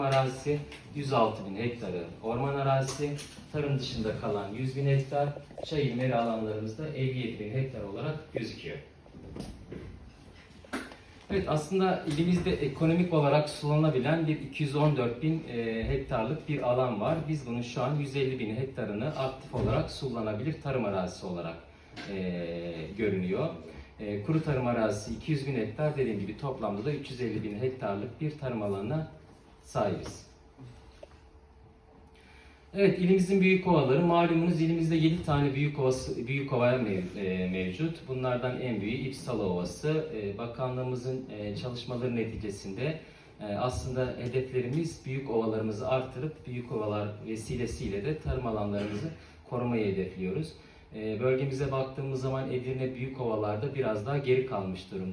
arazisi 106 bin hektarı orman arazisi, tarım dışında kalan 100 bin hektar, çayır meri alanlarımızda 57 bin hektar olarak gözüküyor. Evet aslında ilimizde ekonomik olarak sulanılabilen bir 214 bin e, hektarlık bir alan var. Biz bunun şu an 150 bin hektarını aktif olarak sulanabilir tarım arazisi olarak e, görünüyor. E, kuru tarım arazisi 200 bin hektar dediğim gibi toplamda da 350 bin hektarlık bir tarım alanına sahibiz. Evet, ilimizin büyük ovaları. Malumunuz ilimizde 7 tane büyük ovası, büyük ova e, mevcut. Bunlardan en büyüğü İpsala Ovası. E, Bakanlığımızın e, çalışmaları neticesinde aslında hedeflerimiz büyük ovalarımızı artırıp büyük ovalar vesilesiyle de tarım alanlarımızı korumayı hedefliyoruz. E, Bölgemize baktığımız zaman Edirne büyük ovalarda biraz daha geri kalmış durumda.